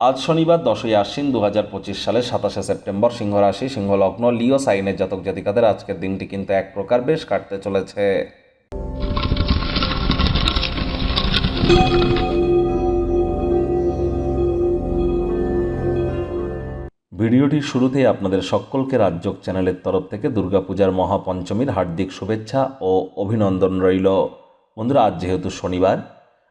আজ শনিবার দশই আশ্বিন দু হাজার পঁচিশ সালের সাতাশে সেপ্টেম্বর সিংহ রাশি সিংহ লগ্ন লিও, সাইনের জাতক জাতিকাদের আজকের দিনটি কিন্তু এক প্রকার বেশ কাটতে চলেছে। ভিডিওটির শুরুতেই আপনাদের সকলকে রাজ্যক চ্যানেলের তরফ থেকে দুর্গাপূজার মহাপঞ্চমীর হার্দিক শুভেচ্ছা ও অভিনন্দন রইল। বন্ধুরা, আজ যেহেতু শনিবার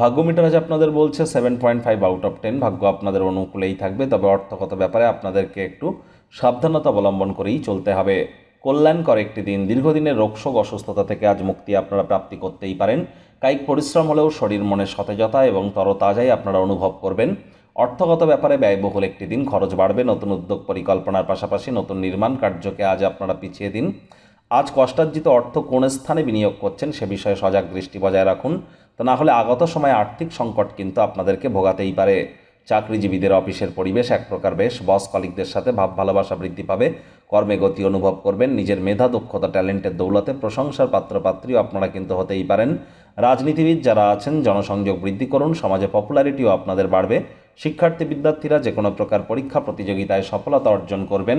ভাগ্য মিটার আজ আপনাদের বলছে seven point five out of ten ভাগ্য আপনাদের অনুকূলেই থাকবে, তবে অর্থগত ব্যাপারে আপনাদেরকে একটু সাবধানতা অবলম্বন করেই চলতে হবে। কল্যাণকর একটি দিন, দীর্ঘদিনের রোগশোক অসুস্থতা থেকে আজ মুক্তি আপনারা প্রাপ্তি করতেই পারেন। কায়িক পরিশ্রম হলেও শরীর মনের সতেজতা এবং তরতাজাই আপনারা অনুভব করবেন। অর্থগত ব্যাপারে ব্যয়বহুল একটি দিন, খরচ বাড়বে, নতুন উদ্যোগ পরিকল্পনার পাশাপাশি নতুন নির্মাণ কার্যকে আজ আপনারা পিছিয়ে দিন। আজ কষ্টার্জিত অর্থ কোন স্থানে বিনিয়োগ করছেন সে বিষয়ে সজাগ দৃষ্টি বজায় রাখুন। তা না হলে আগত সময়ে আর্থিক সংকট কিন্তু আপনাদেরকে ভোগাতেই পারে। চাকরিজীবীদের অফিসের পরিবেশ এক প্রকার বেশ। বস কলিকদের সাথে ভাব ভালোবাসা বৃদ্ধি পাবে। কর্মে গতি অনুভব করবেন। নিজের মেধা, দক্ষতা, ট্যালেন্টের দৌলতে প্রশংসার পাত্রপাত্রীও আপনারা কিন্তু হতেই পারেন। রাজনীতিবিদ যারা আছেন, জনসংযোগ বৃদ্ধি করুন। সমাজে পপুলারিটিও আপনাদের বাড়বে। শিক্ষার্থী, বিদ্যার্থীরা যে কোনো প্রকার পরীক্ষা প্রতিযোগিতায় সফলতা অর্জন করবেন।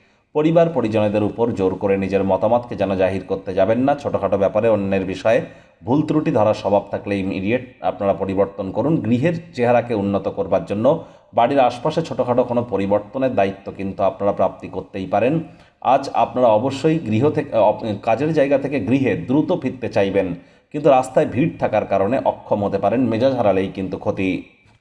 পরিবার পরিজনদের উপর জোর করে নিজের মতামতকে যেন জাহির করতে যাবেন না। ছোটোখাটো ব্যাপারে অন্যের বিষয়ে ভুল ত্রুটি ধরার স্বভাব থাকলে ইমিডিয়েট আপনারা পরিবর্তন করুন। গৃহের চেহারাকে উন্নত করবার জন্য বাড়ির আশপাশে ছোটোখাটো কোনো পরিবর্তনের দায়িত্ব কিন্তু আপনারা প্রাপ্তি করতেই পারেন। আজ আপনারা অবশ্যই গৃহ থেকে কাজের জায়গা থেকে গৃহে দ্রুত ফিরতে চাইবেন। কিন্তু রাস্তায় ভিড় থাকার কারণে অক্ষম হতে পারেন। মেজাজ হারালেই কিন্তু ক্ষতি।